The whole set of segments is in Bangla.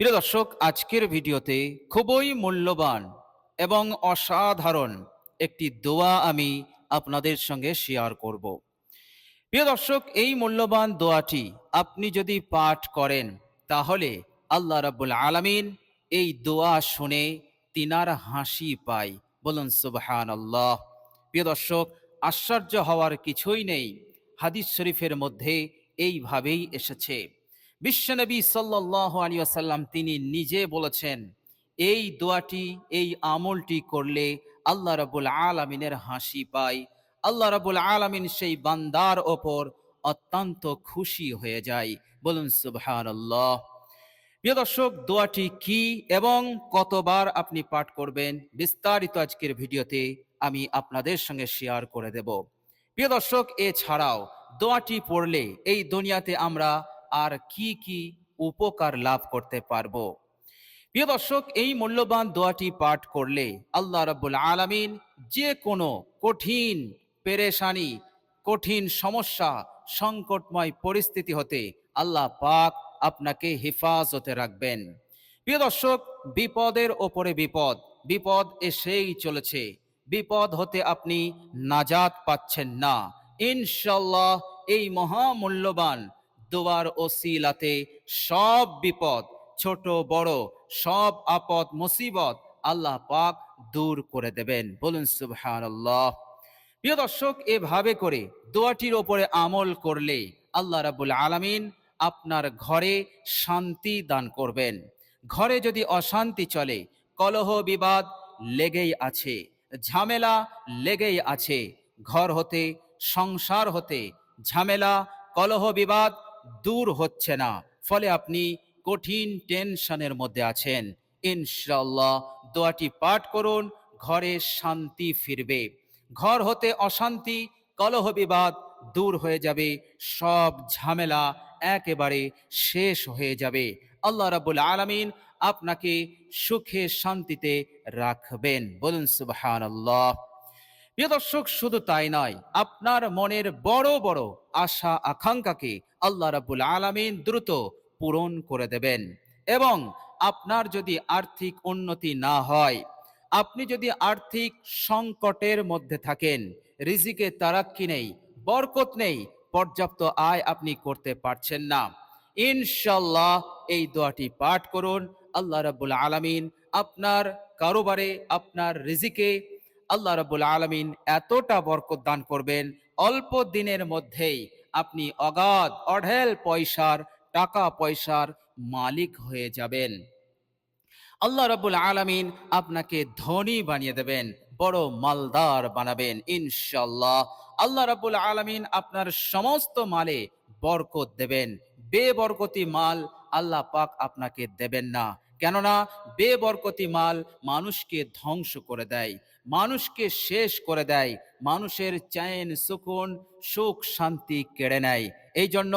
প্রিয় দর্শক, আজকের ভিডিওতে খুবই মূল্যবান এবং অসাধারণ একটি দোয়া আমি আপনাদের সঙ্গে শেয়ার করব। প্রিয় দর্শক, এই মূল্যবান দোয়াটি আপনি যদি পাঠ করেন, তাহলে আল্লাহ রাব্বুল আলামিন এই দোয়া শুনে তিনার হাসি পায়। বলুন সুবহান আল্লাহ প্রিয় দর্শক, আশ্চর্য হওয়ার কিছুই নেই। হাদিস শরীফের মধ্যে এইভাবেই এসেছে। বিশ্বনবী সাল্লাহ আলী আসাল্লাম তিনি নিজে বলেছেন, এই দোয়াটি, এই আমলটি করলে আল্লাহ রাবুল আলমিনের হাসি পায় আল্লাহ রাবুল আলমিন সেই বান্দার ওপর অত্যন্ত খুশি হয়ে যায়। বলুন সুবহান আল্লাহ প্রিয় দর্শক, দোয়াটি কি এবং কতবার আপনি পাঠ করবেন বিস্তারিত আজকের ভিডিওতে আমি আপনাদের সঙ্গে শেয়ার করে দেব। প্রিয় দর্শক, এছাড়াও দোয়াটি পড়লে এই দুনিয়াতে আমরা আর কি কি উপকার লাভ করতে পারব? প্রিয় দর্শক, এই মূল্যবান দোয়াটি পাঠ করলে আল্লাহ রাব্বুল আলামিন যে কোনো কঠিন পেরেশানি, কঠিন সমস্যা, সংকটময় পরিস্থিতি হতে আল্লাহ পাক আপনাকে হেফাজতে রাখবেন। প্রিয় দর্শক, বিপদের ওপরে বিপদ বিপদ এসেই চলেছে। বিপদ হতে আপনি নাজাত পাচ্ছেন না। ইনশাল্লাহ এই মহামূল্যবান দোয়ার ওসিলাতে সব বিপদ, ছোট, বড়, সব আপদ, মুসিবত আল্লাহ পাক দূর করে দেবেন। বলুন সুবহানাল্লাহ। প্রিয় দর্শক, এভাবে করে দোয়াটির ওপরে আমল করলে আল্লাহ রাবুল আলামিন আপনার ঘরে শান্তি দান করবেন। ঘরে যদি অশান্তি চলে, কলহ, বিবাদ লেগেই আছে, ঝামেলা লেগেই আছে, ঘর হতে, সংসার হতে ঝামেলা, কলহ, বিবাদ দূর হচ্ছে না। ফলে আপনি কঠিন টেনশনের মধ্যে আছেন। ইনশাল্লাহ দোয়াটি পাঠ করুন, ঘরে শান্তি ফিরবে। ঘর হতে অশান্তি, কলহ বিবাদ দূর হয়ে যাবে। সব ঝামেলা একেবারে শেষ হয়ে যাবে। আল্লাহ রাবুল আলামিন আপনাকে সুখে শান্তিতে রাখবেন। বলুন সুবহান আল্লাহ প্রিয় দর্শক, শুধু তাই নয়, আপনার মনের বড় বড় আশা, আকাঙ্ক্ষাকে আল্লাহ রাবুল আলামিন দ্রুত পূরণ করে দেবেন। এবং আপনার যদি আর্থিক উন্নতি না হয়, আপনি যদি আর্থিক সংকটের মধ্যে থাকেন, রিজিকে তারাক্কি নেই, বরকত নেই, পর্যাপ্ত আয় আপনি করতে পারছেন না ইনশাল্লাহ এই দোয়াটি পাঠ করুন। আল্লাহ রাবুল আলামিন আপনার কারোবারে, আপনার রিজিকে আল্লাহ রাবুল আলামিন এতটা বরকত দান করবেন, অল্প দিনের মধ্যেই আপনি অগাধ, অঢেল পয়সার, টাকা পয়সার মালিক হয়ে যাবেন। আল্লাহ রাবুল আলামিন আপনাকে ধনী বানিয়ে দেবেন, বড় মালদার বানাবেন ইনশাল্লাহ আল্লাহ রাবুল আলামিন আপনার সমস্ত মালে বরকত দেবেন, বেবরকতি মাল আল্লাহ পাক আপনাকে দেবেন না। কেননা বেবরকতি মাল মানুষকে ধ্বংস করে দেয়, মানুষকে শেষ করে দেয়, মানুষের চ্যান, সুকুন, সুখ, শান্তি কেড়ে নেয়। এই জন্য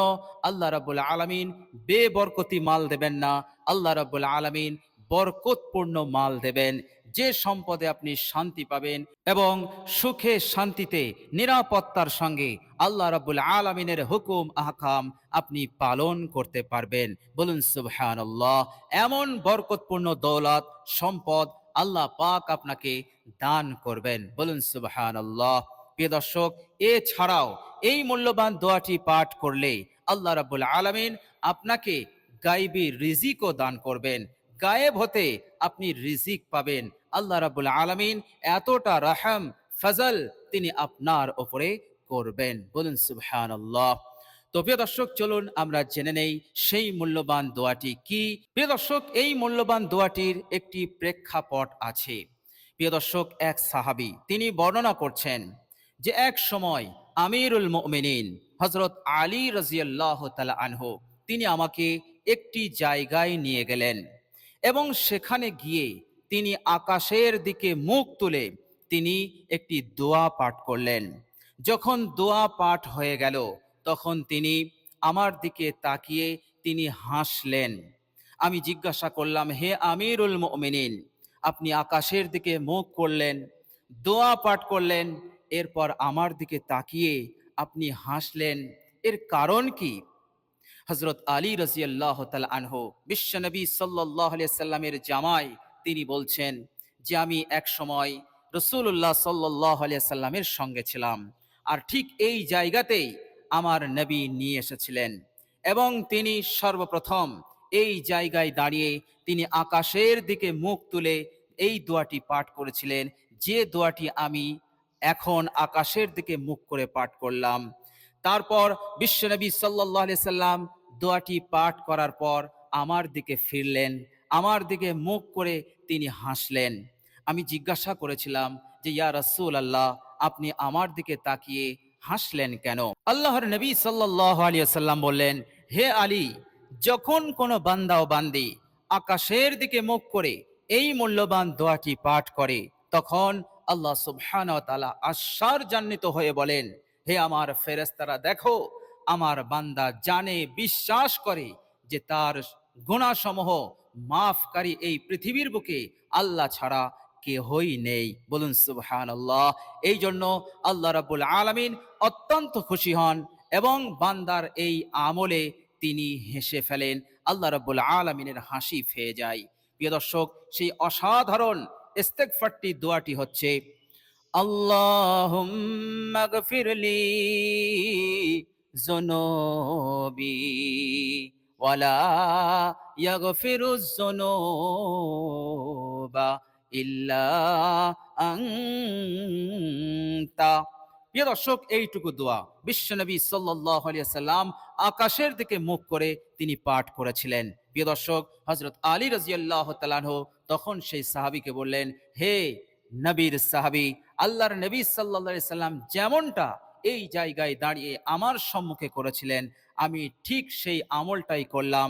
আল্লাহ রাবুল আলমিন বেবরকতি মাল দেবেন না, আল্লাহ রাবুল আলমিন বরকতপূর্ণ মাল দেবেন। যে সম্পদে আপনি শান্তি পাবেন এবং সুখে শান্তিতে নিরাপত্তার সঙ্গে আল্লাহ রাবুল আলমিনের হুকুম, আহকাম আপনি পালন করতে পারবেন। বলুন, সুবহানাল্লাহ, এমন বরকতপূর্ণ দৌলত, সম্পদ আল্লাহ পাক আপনাকে দান করবেন। বলুন, সুবহানাল্লাহ। প্রিয় দর্শক, এছাড়াও এই মূল্যবান দোয়াটি পাঠ করলে আল্লাহ রাবুল আলমিন আপনাকে গাইবি রিজিকও দান করবেন। গায়েব হতে আপনি রিজিক পাবেন। আল্লাহ রাবুল আলমিন এতটা রাহাম, ফজল তিনি আপনার ওপরে করবেন। বলুন সুবহান তো প্রিয় দর্শক, চলুন আমরা জেনে নেই সেই মূল্যবান দোয়াটি কি। প্রিয় দর্শক, এই মূল্যবান দোয়াটির একটি প্রেক্ষাপট আছে। প্রিয় দর্শক, এক সাহাবি, তিনি বর্ণনা করছেন যে এক সময় আমিরুল মুমিনিন হজরত আলী রাজিয়াল্লাহ তালা আনহু, তিনি আমাকে একটি জায়গায় নিয়ে গেলেন এবং সেখানে গিয়ে তিনি আকাশের দিকে মুখ তুলে তিনি একটি দোয়া পাঠ করলেন। যখন দোয়া পাঠ হয়ে গেল, তখন তিনি আমার দিকে তাকিয়ে তিনি হাসলেন। আমি জিজ্ঞাসা করলাম, হে আমিরুল মুমিনিন, আপনি আকাশের দিকে মুখ করলেন, দোয়া পাঠ করলেন, এরপর আমার দিকে তাকিয়ে আপনি হাসলেন, এর কারণ কি? হজরত আলী রাজিয়াল্লাহ তাল আনহু বিশ্বনবী সাল্লাহ সাল্লামের জামাই তিনি বলছেন যে আমি এক সময় রসুল্লাহ সাল্লাহ সঙ্গে ছিলাম। আর ঠিক এই জায়গাতেই আমার নবী নিয়ে এসেছিলেন এবং তিনি সর্বপ্রথম এই জায়গায় দাঁড়িয়ে তিনি আকাশের দিকে মুখ তুলে এই দোয়াটি পাঠ করেছিলেন। যে দোয়াটি আমি এখন আকাশের দিকে মুখ করে পাঠ করলাম। তারপর বিশ্বনবী সাল্লাহ সাল্লাম দোয়াটি পাঠ করার পর আমার দিকে ফিরলেন। আমার দিকে মুখ করে তিনি হাসলেন। আমি জিজ্ঞাসা করেছিলাম যে, ইয়া রসুল আল্লাহ আপনি আমার দিকে তাকিয়ে হাসলেন কেন? আল্লাহর নবী সাল্লাহ আলী সাল্লাম বললেন, হে আলী, যখন কোনো বান্দা ও বান্দি আকাশের দিকে মুখ করে এই মূল্যবান দোয়াটি পাঠ করে, তখন আল্লাহ সুবহান তালা আশ্বারজান্বিত হয়ে বলেন, হে আমার ফেরেস্তারা দেখো, আমার বান্দা জানে, বিশ্বাস করে যে তার গুণাসমূহ মাফকারী এই পৃথিবীর বুকে আল্লাহ ছাড়া কেহই নেই। বলুন সুবহান আল্লাহ এই জন্য আল্লাহ রাবুল আলমিন অত্যন্ত খুশি হন এবং বান্দার এই আমলে তিনি হেসে ফেলেন। আল্লাহ রাবুল আলমিনের হাসি ফেয়ে যায়। প্রিয় দর্শক, সেই অসাধারণ ইস্তেকফারটি দোয়াটি হচ্ছে আল্লাহ ওয়ালা ইয়াগফিরু যুনুবা ইল্লা দর্শক, এইটুকু দোয়া। বিশ্বনবী আলাইহি সাল্লাম আকাশের দিকে মুখ করে তিনি পাঠ করেছিলেন। প্রিয় দর্শক, হযরত আলী রাদিয়াল্লাহু তাআলাহু তখন সেই সাহাবীকে বললেন, হে নবীর সাহাবী, আল্লাহর নবী আলাইহি সাল্লাম যেমনটা এই জায়গায় দাঁড়িয়ে আমার সম্মুখে করেছিলেন। আমি ঠিক সেই আমলটাই করলাম।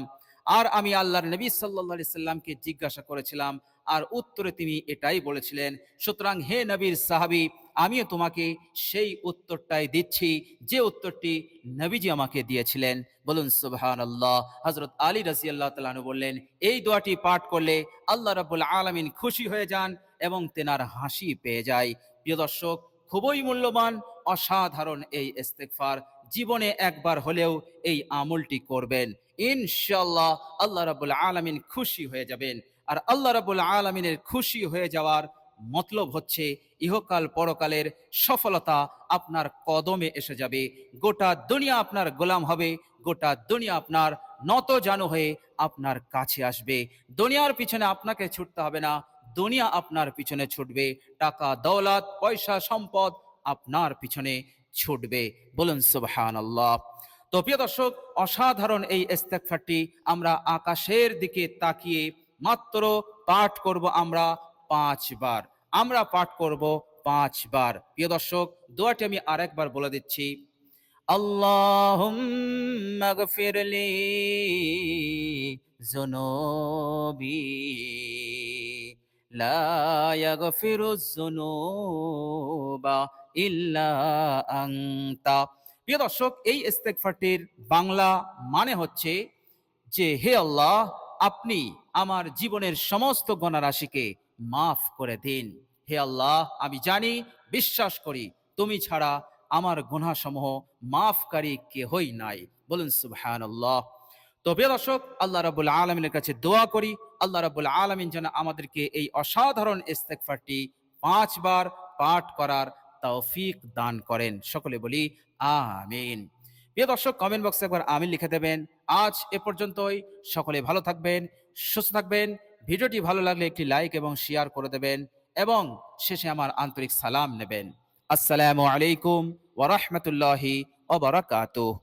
আর আমি আল্লাহর নবী আলাইহি সাল্লামকে জিজ্ঞাসা করেছিলাম, আর উত্তরে তিনি এটাই বলেছিলেন, সুতরাং হে নবীর সাহাবী, আমিও তোমাকে সেই উত্তরটাই দিচ্ছি, যে উত্তরটি নবীজি আমাকে দিয়েছিলেন। বলুন সুবহান আল্লাহ হজরত আলী রাজি আল্লাহ তালু বললেন, এই দোয়াটি পাঠ করলে আল্লাহ রাবুল আলমিন খুশি হয়ে যান এবং তেনার হাসি পেয়ে যায়। প্রিয় দর্শক, খুবই মূল্যবান অসাধারণ এই ইস্তেকফার জীবনে একবার হলেও এই আমলটি করবেন। ইনশাল্লাহ আল্লাহ রাবুল আলমিন খুশি হয়ে যাবেন। আর আল্লাহ রাবুল আলমিনের খুশি হয়ে যাওয়ার মতলব হচ্ছে, ইহকাল পরকালের সফলতা আপনার কদমে এসে যাবে। গোটা দুনিয়া আপনার গোলাম হবে, গোটা দুনিয়া আপনার নত জানু হয়ে আপনার কাছে আসবে। দুনিয়ার পিছনে আপনাকে ছুটতে হবে না, দুনিয়া আপনার পিছনে ছুটবে। টাকা, দৌলত, পয়সা, সম্পদ আপনার পিছনে ছুটবে। বলুন সুবহান আল্লাহ তো প্রিয় দর্শক, অসাধারণ এই ইস্তেকফারটি আমরা আকাশের দিকে তাকিয়ে মাত্র পাঠ করব আমরা পাঁচবার। আমরা পাঠ করব পাঁচবার। প্রিয় দর্শক, দোয়াটি আমি আরেকবার বলে দিচ্ছি। আল্লাহুম্মা গফিরলি যুনুবি। প্রিয় দর্শক, এই ইস্তেগফারটির বাংলা মানে হচ্ছে যে, হে আল্লাহ, আপনি আমার জীবনের সমস্ত গণারাশিকে মাফ করে দিন। হে আল্লাহ, আমি জানি, বিশ্বাস করি, তুমি ছাড়া আমার গুনাসমূহ মাফকারী কেহই নাই। বলুন সুবহান আল্লাহ তো প্রিয় দর্শক, আল্লাহ রাবুল আলমিনের কাছে দোয়া করি, আল্লাহ রাবুল আলমিন যেন আমাদেরকে এই অসাধারণ ইস্তেকফারটি পাঁচবার পাঠ করার তৌফিক দান করেন। সকলে বলি, আমিন। প্রিয় দর্শক কমেন্ট বক্সে একবার আমিন লিখে দেবেন। আজ এ পর্যন্তই। সকলে ভালো থাকবেন, সুস্থ থাকবেন। ভিডিওটি ভালো লাগলে একটি লাইক এবং শেয়ার করে দেবেন এবং শেষে আমার আন্তরিক সালাম নেবেন। আসসালামু আলাইকুম ওরহমতুল্লাহি ওবরাকাতুহ